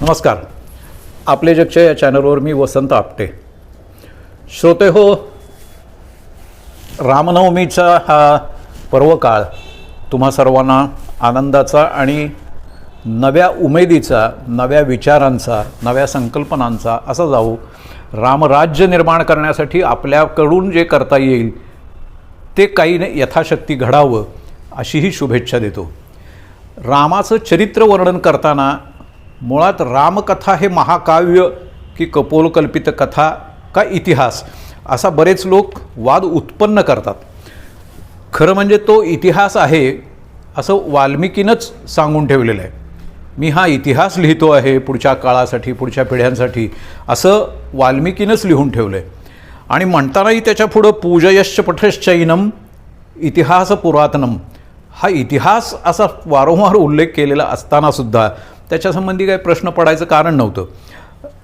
नमस्कार. आपले जगच्या या चॅनलवर मी वसंत आपटे. श्रोते हो रामनवमीचा हा पर्वकाळ तुम्हा सर्वांना आनंदाचा आणि नव्या उमेदीचा नव्या विचारांचा नव्या संकल्पनांचा असा जाऊ रामराज्य निर्माण करण्यासाठी आपल्याकडून जे करता येईल ते काही नाही यथाशक्ती घडावं अशीही शुभेच्छा देतो. रामाचं चरित्र वर्णन करताना मुळात रामकथा हे महाकाव्य की कपोलकल्पित कथा का इतिहास असा बरेच लोक वाद उत्पन्न करतात. खरं म्हणजे तो इतिहास आहे असं वाल्मिकीनंच सांगून ठेवलेलं आहे. मी हा इतिहास लिहितो आहे पुढच्या काळासाठी पुढच्या पिढ्यांसाठी असं वाल्मिकीनंच लिहून ठेवलं आहे आणि म्हणतानाही त्याच्या पुढं पूजयश्च पठश्चैनम इतिहास पुरातनम हा इतिहास असा वारंवार उल्लेख केलेला असतानासुद्धा त्याच्यासंबंधी काही प्रश्न पडायचं कारण नव्हतं.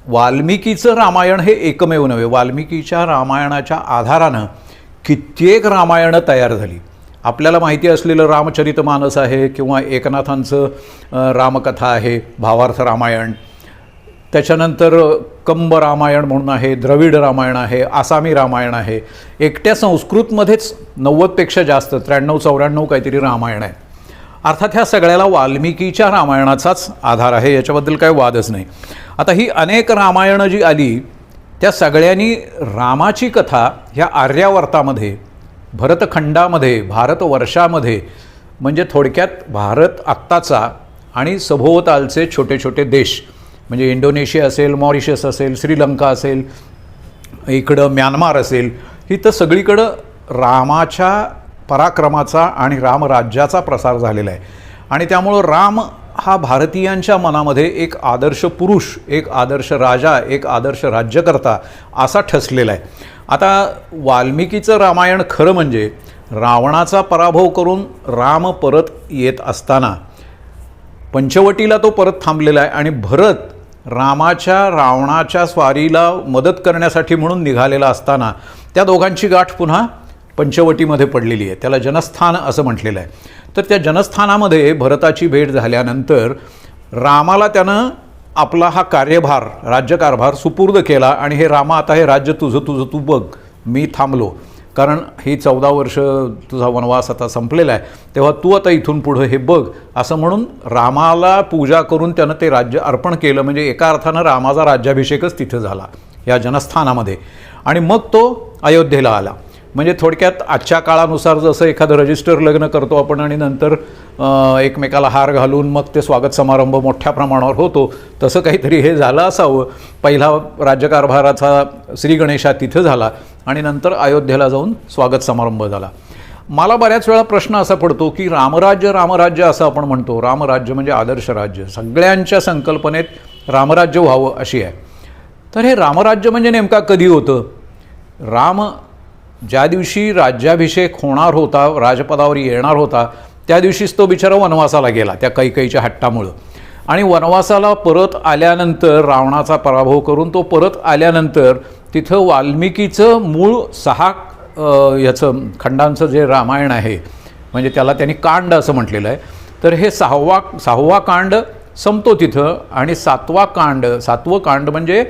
वाल्मिकीचं रामायण हे एकमेव नव्हे. वाल्मिकीच्या रामायणाच्या आधारानं कित्येक रामायणं तयार झाली. आपल्याला माहिती असलेलं रामचरितमानस आहे किंवा एकनाथांचं रामकथा आहे भावार्थ रामायण. त्याच्यानंतर कंब रामायण म्हणून आहे द्रविड रामायण आहे आसामी रामायण आहे. एकट्या संस्कृतमध्येच नव्वदपेक्षा जास्त त्र्याण्णव चौऱ्याण्णव काहीतरी रामायण आहे. अर्थात ह्या सगळ्याला वाल्मिकीच्या रामायणाचाच आधार आहे याच्याबद्दल काही वादच नाही. आता ही अनेक रामायणं जी आली त्या सगळ्यांनी रामाची कथा ह्या आर्यावर्तामध्ये भरतखंडामध्ये भारतवर्षामध्ये म्हणजे थोडक्यात भारत आत्ताचा आणि सभोवतालचे छोटे छोटे देश म्हणजे इंडोनेशिया असेल मॉरिशस असेल श्रीलंका असेल इकडं म्यानमार असेल ही तर सगळीकडं रामाच्या पराक्रमाचा आणि रामराज्याचा प्रसार झालेला आहे. आणि त्यामुळं राम हा भारतीयांच्या मनामध्ये एक आदर्श पुरुष एक आदर्श राजा एक आदर्श राज्यकर्ता असा ठसलेला आहे. आता वाल्मिकीचं रामायण खरं म्हणजे रावणाचा पराभव करून राम परत येत असताना पंचवटीला तो परत थांबलेला आहे आणि भरत रामाच्या रावणाच्या स्वारीला मदत करण्यासाठी म्हणून निघालेला असताना त्या दोघांची गाठ पुन्हा पंचवटीमध्ये पडलेली आहे. त्याला जनस्थान असं म्हटलेलं आहे. तर त्या जनस्थानामध्ये भरताची भेट झाल्यानंतर रामाला त्यानं आपला हा कार्यभार राज्यकारभार सुपूर्द केला आणि हे रामा आता हे राज्य तुझं तुझं तू बघ मी थांबलो. कारण ही चौदा वर्ष तुझा वनवास आता संपलेला आहे. तेव्हा तू आता इथून पुढं हे बघ. असं म्हणून रामाला पूजा करून त्यानं ते राज्य अर्पण केलं. म्हणजे एका अर्थानं रामाचा राज्याभिषेकच तिथं झाला या जनस्थानामध्ये. आणि मग तो अयोध्येला आला. म्हणजे थोडक्यात आजच्या काळानुसार जसं एखादं रजिस्टर लग्न करतो आपण आणि नंतर एकमेकाला हार घालून मग ते स्वागत समारंभ मोठ्या प्रमाणावर होतो तसं काहीतरी हे झालं असावं. पहिला राज्यकारभाराचा श्री गणेशा तिथं झाला आणि नंतर अयोध्येला जाऊन स्वागत समारंभ झाला. मला बऱ्याच वेळा प्रश्न असा पडतो की रामराज्य रामराज्य असं आपण म्हणतो. रामराज्य म्हणजे आदर्श राज्य. सगळ्यांच्या संकल्पनेत रामराज्य व्हावं अशी आहे. तर हे रामराज्य म्हणजे नेमका कधी होतं? राम ज्या दिवशी राज्याभिषेक होणार होता राजपदावर येणार होता त्या दिवशीच तो बिचारा वनवासाला गेला त्या कैकईच्या हट्टामुळं. आणि वनवासाला परत आल्यानंतर रावणाचा पराभव करून तो परत आल्यानंतर तिथं वाल्मिकीचं मूळ सहा याचं खंडांचं जे रामायण आहे म्हणजे त्याला त्यांनी कांड असं म्हटलेलं आहे. तर हे सहावा सहावा कांड संपतो तिथं आणि सातवा कांड सातवं कांड म्हणजे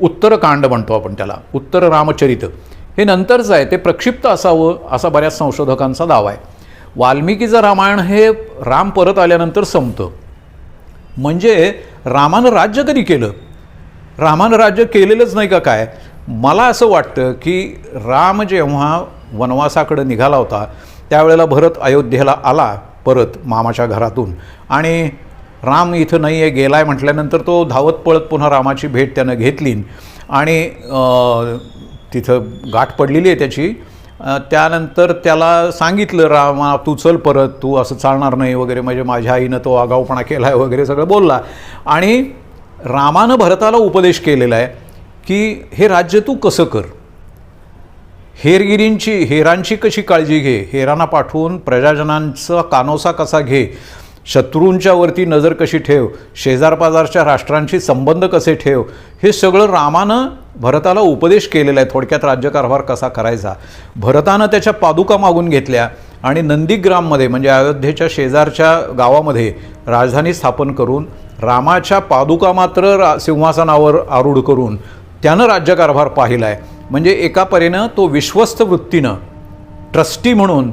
उत्तरकांड म्हणतो आपण त्याला उत्तर रामचरित हे नंतरचं आहे ते प्रक्षिप्त असावं असा बऱ्याच संशोधकांचा दावा आहे. वाल्मिकीचं रामायण हे राम परत आल्यानंतर संपतं. म्हणजे रामानं राज्य कधी केलं? रामानं राज्य केलेलंच नाही का काय? मला असं वाटतं की राम जेव्हा वनवासाकडे निघाला होता त्यावेळेला भरत अयोध्येला आला परत मामाच्या घरातून. आणि राम इथं नाही आहे गेला आहे म्हटल्यानंतर तो धावत पळत पुन्हा रामाची भेट त्यानं घेतली आणि तिथं गाठ पडलेली आहे त्याची. त्यानंतर त्याला सांगितलं रामा तू चल परत तू असं चालणार नाही वगैरे म्हणजे माझ्या आईनं तो आगाऊपणा केला आहे वगैरे सगळं बोलला. आणि रामानं भरताला उपदेश केलेला आहे की हे राज्य तू कसं कर? हेरगिरींची हेरांची कशी काळजी घे? हेरांना पाठवून प्रजाजनांचा कानोसा कसा घे? शत्रूंच्या वरती नजर कशी ठेव? शेजारपाजारच्या राष्ट्रांशी संबंध कसे ठेव? हे सगळं रामानं भरताला उपदेश केलेला आहे. थोडक्यात राज्यकारभार कसा करायचा? भरतानं त्याच्या पादुका मागून घेतल्या आणि नंदीग्राममध्ये म्हणजे अयोध्येच्या शेजारच्या गावामध्ये राजधानी स्थापन करून रामाच्या पादुका मात्र रा सिंहासनावर आरूढ करून त्यानं राज्यकारभार पाहिला आहे म्हणजे एका परीनं तो विश्वस्त वृत्तीनं ट्रस्टी म्हणून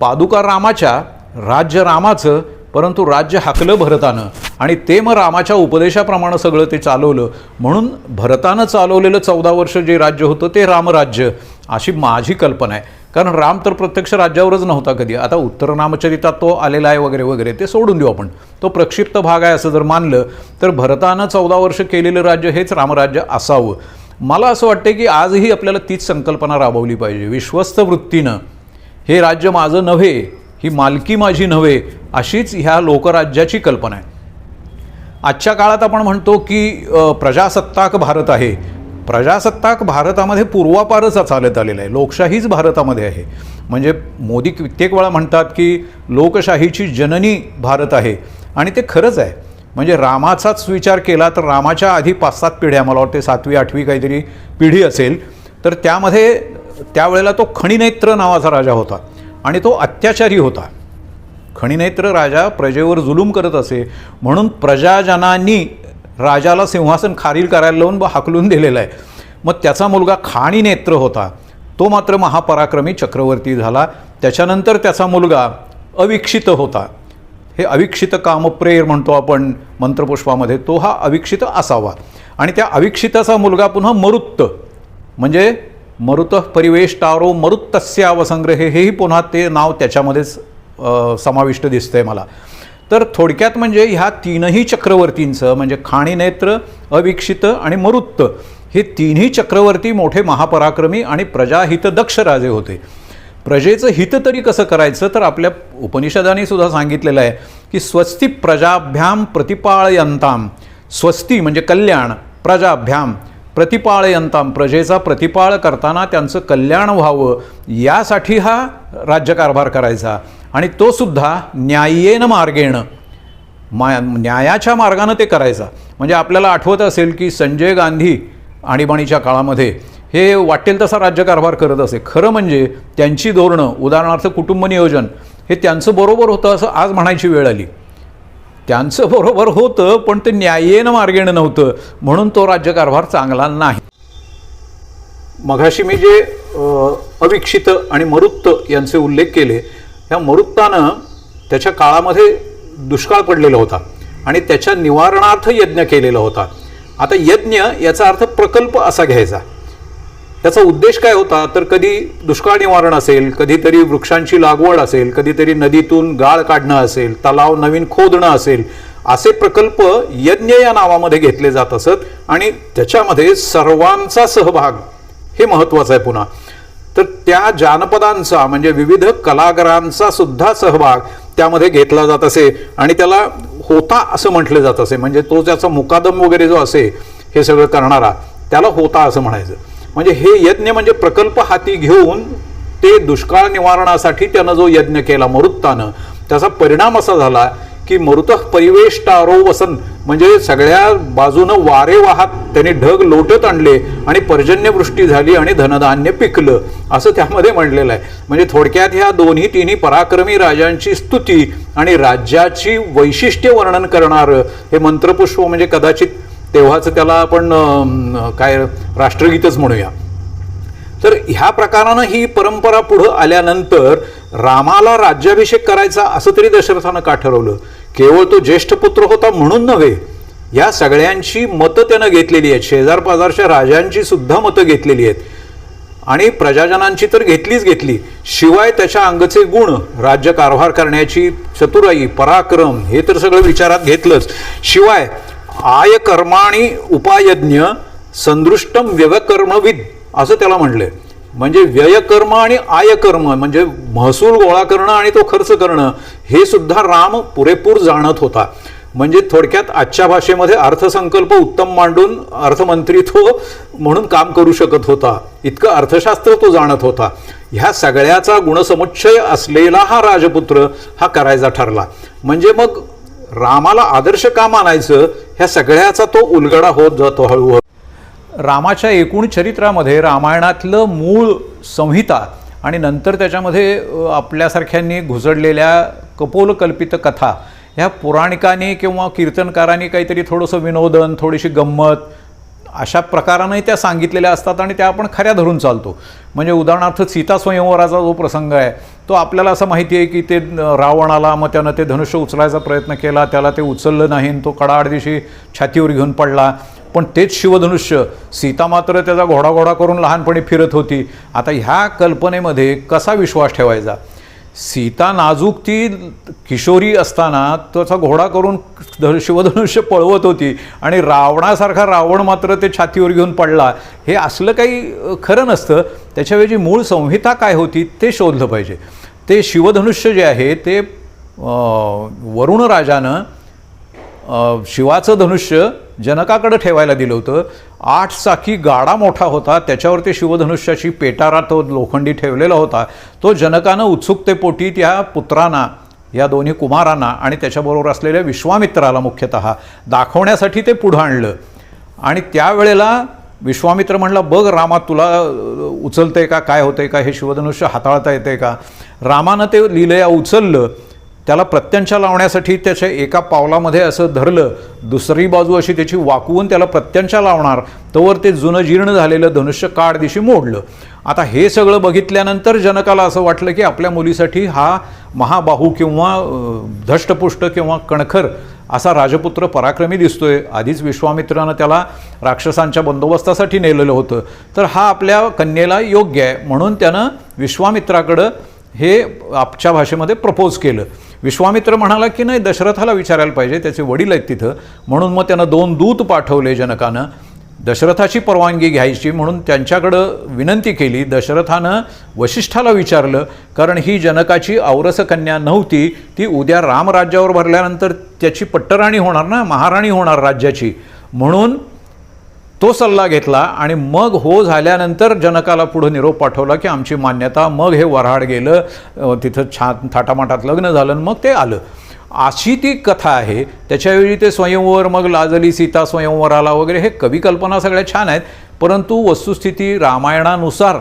पादुका रामाच्या राज्य रामाचं परंतु राज्य हाकलं भरतानं आणि ते मग रामाच्या उपदेशाप्रमाणे सगळं ते चालवलं. म्हणून भरतानं चालवलेलं चौदा वर्ष जे राज्य होतं ते रामराज्य अशी माझी कल्पना आहे. कारण राम तर प्रत्यक्ष राज्यावरच नव्हता कधी. आता उत्तर नामचरितात तो आलेला आहे वगैरे वगैरे ते सोडून देऊ आपण. तो प्रक्षिप्त भाग आहे असं जर मानलं तर भरतानं चौदा वर्ष केलेलं राज्य हेच रामराज्य असावं. मला असं वाटतं की आजही आपल्याला तीच संकल्पना राबवली पाहिजे. विश्वस्त वृत्तीनं. हे राज्य माझं नव्हे ही मालकी माझी नव्हे अशीच ह्या लोकराज्याची कल्पना आहे. आजच्या काळात आपण म्हणतो की प्रजासत्ताक भारत आहे. प्रजासत्ताक भारतामध्ये पूर्वापारच चालत आलेलं आहे. लोकशाहीच भारतामध्ये आहे. म्हणजे मोदी कित्येक वेळा म्हणतात की लोकशाहीची जननी भारत आहे. आणि ते खरंच आहे. म्हणजे रामाचाच विचार केला तर रामाच्या आधी पाच सात पिढ्या मला वाटते सातवी आठवी काहीतरी पिढी असेल तर त्यामध्ये त्यावेळेला तो खणिनेत्र नावाचा राजा होता. आणि तो अत्याचारी होता. खणिनेत्र राजा प्रजेवर जुलूम करत असे. म्हणून प्रजाजनांनी राजाला सिंहासन खारील करायला लावून हाकलून दिलेलं आहे. मग त्याचा मुलगा खाणीनेत्र होता. तो मात्र महापराक्रमी चक्रवर्ती झाला. त्याच्यानंतर त्याचा मुलगा अविक्षित होता. हे अविक्षित कामप्रेर म्हणतो आपण मंत्रपुष्पामध्ये तो हा अविक्षित असावा. आणि त्या अविक्षिताचा मुलगा पुन्हा मरुत्त. म्हणजे मरुत परिवेष्टारो मरुत्तस्यावसंग्रहे हेही पुन्हा ते नाव त्याच्यामध्येच समाविष्ट समाविष्ट दिसतंय मला. तर थोडक्यात म्हणजे ह्या तीनही चक्रवर्तींचं म्हणजे खाणीनेत्र अविक्षित आणि मरुत्त हे तिन्ही चक्रवर्ती मोठे महापराक्रमी आणि प्रजाहितदक्ष राजे होते. प्रजेचं हित तरी कसं करायचं तर आपल्या उपनिषदाने सुद्धा सांगितलेलं आहे की स्वस्ती प्रजाभ्याम प्रतिपाळयंताम स्वस्ती म्हणजे कल्याण प्रजाभ्याम प्रतिपाळयंताम प्रजेचा प्रतिपाळ करताना त्यांचं कल्याण व्हावं यासाठी हा राज्यकारभार करायचा. आणि तो सुद्धा न्याय्येन मार्गेण. मा न्यायाच्या मार्गानं ते करायचा. म्हणजे आपल्याला आठवत असेल की संजय गांधी आणीबाणीच्या काळामध्ये हे वाटेल तसा राज्यकारभार करत असे. खरं म्हणजे त्यांची धोरणं उदाहरणार्थ कुटुंब नियोजन हे त्यांचं बरोबर होतं असं आज म्हणायची वेळ आली. त्यांचं बरोबर होतं पण ते न्याय्येनं मार्गेनं नव्हतं. म्हणून तो राज्यकारभार चांगला नाही. मघाशी मी जे अविक्षित आणि मरुत्त यांचे उल्लेख केले ह्या मरुत्तानं त्याच्या काळामध्ये दुष्काळ पडलेला होता आणि त्याच्या निवारणार्थ यज्ञ केलेला होता. आता यज्ञ याचा अर्थ प्रकल्प असा घ्यायचा. त्याचा उद्देश काय होता? तर कधी दुष्काळ निवारण असेल कधीतरी वृक्षांची लागवड असेल कधीतरी नदीतून गाळ काढणं असेल तलाव नवीन खोदणं असेल असे प्रकल्प यज्ञ या नावामध्ये घेतले जात असत आणि त्याच्यामध्ये सर्वांचा सहभाग हे महत्वाचं आहे पुन्हा. तर त्या जानपदांचा म्हणजे विविध कलाकारांचा सुद्धा सहभाग त्यामध्ये घेतला जात असे आणि त्याला होता असं म्हटलं जात असे. म्हणजे तो त्याचा मुकादम वगैरे जो असे हे सगळं करणारा त्याला होता असं म्हणायचं. म्हणजे हे यज्ञ म्हणजे प्रकल्प हाती घेऊन ते दुष्काळ निवारणासाठी त्यानं जो यज्ञ केला मरुत्तानं त्याचा परिणाम असा झाला की मरुत परिवेष्टारो वसन म्हणजे सगळ्या बाजूनं वारे वाहत त्यांनी ढग लोटत आणले आणि पर्जन्यवृष्टी झाली आणि धनधान्य पिकलं असं त्यामध्ये म्हणलेलं आहे. म्हणजे थोडक्यात ह्या दोन्ही तिन्ही पराक्रमी राजांची स्तुती आणि राज्याची वैशिष्ट्य वर्णन करणारं हे मंत्रपुष्प म्हणजे कदाचित तेव्हाचं त्याला आपण काय राष्ट्रगीतच म्हणूया. तर ह्या प्रकारानं ही परंपरा पुढं आल्यानंतर रामाला राज्याभिषेक करायचा असं तरी दशरथानं का ठरवलं? केवळ तो ज्येष्ठ पुत्र होता म्हणून नव्हे या सगळ्यांची मतं त्यानं घेतलेली आहेत. शेजार पाजारच्या राजांची सुद्धा मतं घेतलेली आहेत. आणि प्रजाजनांची तर घेतलीच घेतली. शिवाय त्याच्या अंगचे गुण राज्य कारभार करण्याची चतुराई पराक्रम हे तर सगळं विचारात घेतलंच. शिवाय आयकर्माणी उपायज्ञ संदृष्टम व्यवकर्मविद असं त्याला म्हणलंय म्हणजे व्ययकर्म आणि आयकर्म म्हणजे महसूल गोळा करणं आणि तो खर्च करणं हे सुद्धा राम पुरेपूर जाणत होता. म्हणजे थोडक्यात आजच्या भाषेमध्ये अर्थसंकल्प उत्तम मांडून अर्थमंत्री तो म्हणून काम करू शकत होता. इतकं अर्थशास्त्र तो जाणत होता. ह्या सगळ्याचा गुणसमुच्चय असलेला हा राजपुत्र हा करायचा ठरला. म्हणजे मग रामाला आदर्श का मानायचं? ह्या सगळ्याचा तो उलगडा होत जातो हळूहळू. रामाच्या एकूण चरित्रामध्ये रामायणातलं मूळ संहिता आणि नंतर त्याच्यामध्ये आपल्यासारख्यांनी घुसडलेल्या कपोलकल्पित कथा ह्या पुराणिकांनी किंवा कीर्तनकारांनी काहीतरी थोडंसं विनोदन थोडीशी गंमत अशा प्रकारानंही त्या सांगितलेल्या असतात आणि त्या आपण खऱ्या धरून चालतो. म्हणजे उदाहरणार्थ सीता स्वयंवराचा जो प्रसंग आहे तो आपल्याला असं माहिती आहे की ते रावण आला मग त्यानं ते धनुष्य उचलायचा प्रयत्न केला त्याला ते उचललं नाही आणि तो कडाआड दिवशी छातीवर घेऊन पडला. पण तेच शिवधनुष्य सीता मात्र त्याचा घोडाघोडा करून लहानपणी फिरत होती. आता ह्या कल्पनेमध्ये कसा विश्वास ठेवायचा? सीता नाजूक ती किशोरी असताना त्याचा घोडा करून ध- शिवधनुष्य पळवत होती आणि रावणासारखा रावण मात्र ते छातीवर घेऊन पडला. हे असलं काही खरं नसतं. त्याच्याऐवजी मूळ संहिता काय होती ते शोधलं पाहिजे. ते शिवधनुष्य जे आहे ते वरुण राजानं शिवाचं धनुष्य जनकाकडे ठेवायला दिलं होतं. आठ चाकी गाडा मोठा होता त्याच्यावरती शिवधनुष्याची पेटारा तो लोखंडी ठेवलेला होता. तो जनकानं उत्सुकतेपोटी त्या पुत्रांना या दोन्ही कुमारांना आणि त्याच्याबरोबर असलेल्या विश्वामित्राला मुख्यतः दाखवण्यासाठी ते पुढं आणलं. आणि त्यावेळेला विश्वामित्र म्हणला बघ रामा तुला उचलतंय का? काय होतंय का? हे शिवधनुष्य हाताळता येते का? रामानं ते लिलया उचललं. त्याला प्रत्यंचा लावण्यासाठी त्याच्या एका पावलामध्ये असं धरलं. दुसरी बाजू अशी त्याची वाकवून त्याला प्रत्यंचा लावणार. तोवर ते जुनं जीर्ण झालेलं धनुष्य काळ दिशी मोडलं. आता हे सगळं बघितल्यानंतर जनकाला असं वाटलं की आपल्या मुलीसाठी हा महाबाहू किंवा धष्टपुष्ट किंवा कणखर असा राजपुत्र पराक्रमी दिसतोय. आधीच विश्वामित्रानं त्याला राक्षसांच्या बंदोबस्तासाठी नेलेलं होतं. तर हा आपल्या कन्येला योग्य आहे. म्हणून त्यानं विश्वामित्राकडं हे आपच्या भाषेमध्ये प्रपोज केलं. विश्वामित्र म्हणाला की नाही दशरथाला विचारायला पाहिजे. त्याचे वडील आहेत तिथं. म्हणून मग त्यानं दोन दूत पाठवले जनकानं. दशरथाची परवानगी घ्यायची म्हणून त्यांच्याकडं विनंती केली. दशरथानं वशिष्ठाला विचारलं कारण ही जनकाची औरस कन्या नव्हती ती उद्या रामराज्यावर भरल्यानंतर त्याची पट्टराणी होणार ना महाराणी होणार राज्याची. म्हणून तो सल्ला घेतला आणि मग हो झाल्यानंतर जनकाला पुढं निरोप पाठवला की आमची मान्यता मग हे वऱ्हाड गेलं तिथं छान थाटामाटात लग्न झालं आणि मग ते आलं. अशी ती कथा आहे. त्याच्यावेळी ते स्वयंवर मग लाजली सीता स्वयंवर आला वगैरे हे कवी कल्पना सगळ्या छान आहेत. परंतु वस्तुस्थिती रामायणानुसार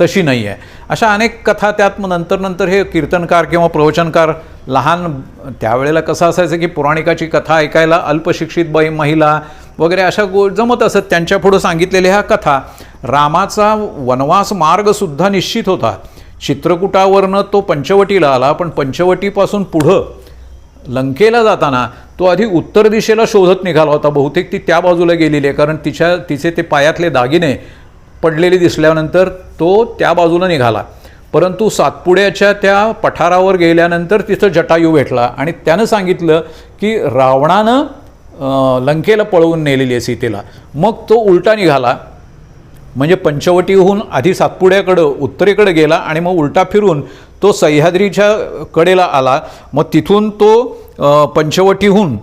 तशी नाही आहे. अशा अनेक कथा त्यात मग नंतर नंतर हे कीर्तनकार किंवा प्रवचनकार लहान त्यावेळेला कसं असायचं की पुराणिकाची कथा ऐकायला अल्पशिक्षित बाई महिला वगैरे अशा गो जमत असत. त्यांच्यापुढं सांगितलेल्या ह्या कथा रामाचा वनवास मार्गसुद्धा निश्चित होता. चित्रकूटावरनं तो पंचवटीला आला पण पंचवटीपासून पुढं लंकेला जाताना तो आधी उत्तर दिशेला शोधत निघाला होता. बहुतेक ती त्या बाजूला गेलेली आहे. कारण तिच्या तिचे ते पायातले दागिने पडलेले दिसल्यानंतर तो त्या बाजूला निघाला. परंतु सातपुड्याच्या त्या पठारावर गेल्यानंतर तिथं जटायू भेटला. आणि त्यानं सांगितलं की रावणानं लंकेला पळवून नेलेली आहे सीतेला. मग तो उलटा निघाला. म्हणजे पंचवटीहून आधी सातपुड्याकडं उत्तरेकडे गेला आणि मग उलटा फिरून तो सह्याद्रीच्या कडेला आला. मग तिथून तो पंचवटीहून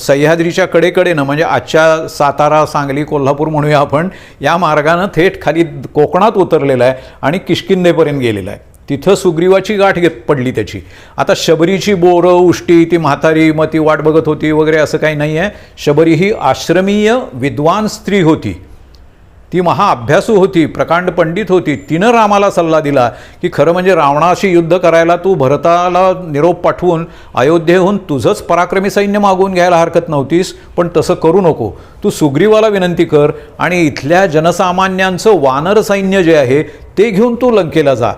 सह्याद्रीच्या कडेकडेनं म्हणजे आजच्या सातारा सांगली कोल्हापूर म्हणूया आपण या मार्गानं थेट खाली कोकणात उतरलेला आहे आणि किष्किंधेपर्यंत गेलेला आहे. तिथं सुग्रीवाची गाठ घेत पडली त्याची. आता शबरीची बोरं उष्टी ती म्हातारी मग ती वाट बघत होती वगैरे असं काही नाही आहे शबरी ही आश्रमीय विद्वान स्त्री होती. ती महाअभ्यासू होती प्रकांड पंडित होती. तिनं रामाला सल्ला दिला की खरं म्हणजे रावणाशी युद्ध करायला तू भरताला निरोप पाठवून अयोध्येहून तुझंच पराक्रमी सैन्य मागवून घ्यायला हरकत नव्हतीस पण तसं करू नको. तू सुग्रीवाला विनंती कर आणि इथल्या जनसामान्यांचं वानर सैन्य जे आहे ते घेऊन तू लंकेला जा.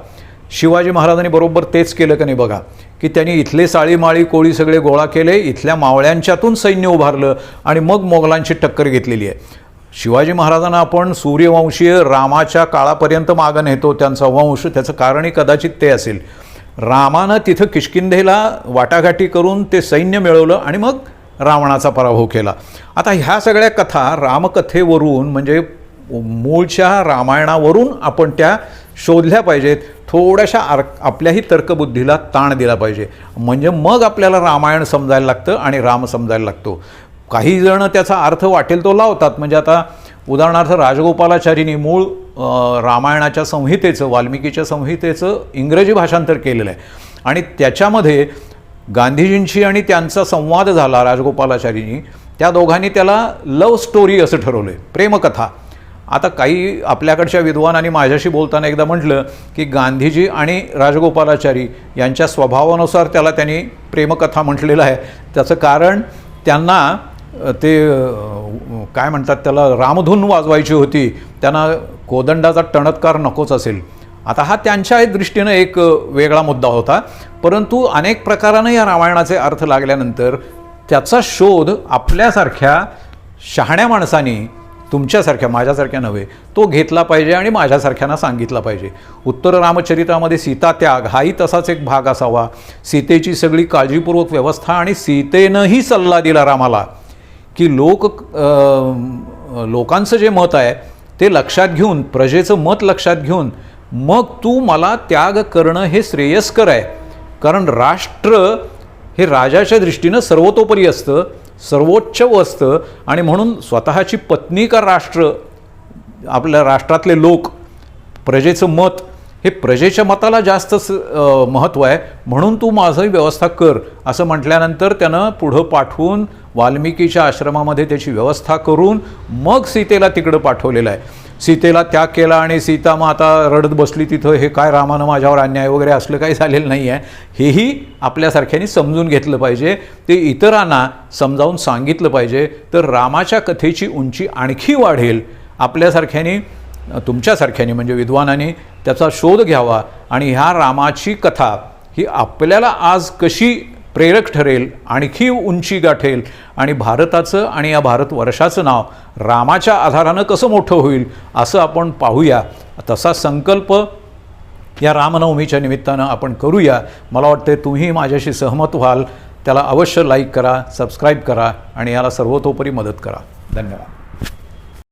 शिवाजी महाराजांनी बरोबर तेच केलं का नाही बघा की त्यांनी इथले साळीमाळी कोळी सगळे गोळा केले इथल्या मावळ्यांच्यातून सैन्य उभारलं आणि मग मोगलांची टक्कर घेतलेली आहे. शिवाजी महाराजांना आपण सूर्यवंशीय रामाच्या काळापर्यंत मागं नेतो त्यांचा वंश त्याचं कारणही कदाचित ते असेल. रामानं तिथं किष्किंधेला वाटाघाटी करून ते सैन्य मिळवलं आणि मग रावणाचा पराभव केला. आता ह्या सगळ्या कथा रामकथेवरून म्हणजे मूळच्या रामायणावरून आपण त्या शोधल्या पाहिजेत. थोड्याशा आर आपल्याही तर्कबुद्धीला ताण दिला पाहिजे. म्हणजे मग आपल्याला रामायण समजायला लागतं आणि राम समजायला लागतो. काही जण त्याचा अर्थ वाटेल तो लावतात. म्हणजे आता उदाहरणार्थ राजगोपालाचारीनी मूळ रामायणाच्या संहितेचं वाल्मिकीच्या संहितेचं इंग्रजी भाषांतर केलेलं आहे. आणि त्याच्यामध्ये गांधीजींशी आणि त्यांचा संवाद झाला राजगोपालाचारीनी त्या दोघांनी त्याला लव्ह स्टोरी असं ठरवलं आहे प्रेमकथा. आता काही आपल्याकडच्या विद्वानांनी माझ्याशी बोलताना एकदा म्हटलं की गांधीजी आणि राजगोपालाचारी यांच्या स्वभावानुसार त्याला त्यांनी प्रेमकथा म्हटलेलं आहे. त्याचं कारण त्यांना ते काय म्हणतात त्याला रामधून वाजवायची होती. त्यांना कोदंडाचा टणत्कार नकोच असेल. आता हा त्यांच्या दृष्टीनं एक वेगळा मुद्दा होता. परंतु अनेक प्रकारानं या रामायणाचे अर्थ लागल्यानंतर त्याचा शोध आपल्यासारख्या शहाण्या माणसानी तुमच्यासारख्या माझ्यासारख्या नव्हे तो घेतला पाहिजे आणि माझ्यासारख्यांना सांगितला पाहिजे. उत्तर रामचरित्रामध्ये सीता त्याग हाही तसाच एक भाग असावा. सीतेची सगळी काळजीपूर्वक व्यवस्था आणि सीतेनंही सल्ला दिला रामाला. की लोक लोकांचं जे मत आहे ते लक्षात घेऊन प्रजेचं मत लक्षात घेऊन मग तू मला त्याग करणं हे श्रेयस्कर आहे. कारण राष्ट्र हे राजाच्या दृष्टीनं सर्वतोपरी असतं सर्वोच्च असतं आणि म्हणून स्वतःची पत्नी का राष्ट्र आपल्या राष्ट्रातले लोक प्रजेचं मत हे प्रजेच्या मताला जास्त महत्त्व आहे. म्हणून तू माझं व्यवस्था कर. असं म्हटल्यानंतर त्यानं पुढं पाठवून वाल्मिकीच्या आश्रमामध्ये त्याची व्यवस्था करून मग सीतेला तिकडं पाठवलेलं आहे. सीतेला त्याग केला आणि सीता मग आता रडत बसली तिथं. हे काय रामानं माझ्यावर अन्याय वगैरे असलं काही झालेलं नाही आहे. हेही आपल्यासारख्यानी समजून घेतलं पाहिजे. ते इतरांना समजावून सांगितलं पाहिजे. तर रामाच्या कथेची उंची आणखी वाढेल. आपल्यासारख्याने तुमच्यासारख्याने म्हणजे विद्वानांनी त्याचा शोध घ्यावा आणि ह्या रामाची कथा ही आपल्याला आज कशी प्रेरक ठरेल आणखी उंची गाठेल आणि भारताचं आणि या भारत वर्षाचं नाव रामाच्या आधारानं कसं मोठं होईल असं आपण पाहूया. तसा संकल्प या रामनवमीच्या निमित्तानं आपण करूया. मला वाटते तुम्ही माझ्याशी सहमत व्हाल. त्याला अवश्य लाईक करा सबस्क्राईब करा आणि याला सर्वतोपरी मदत करा. धन्यवाद.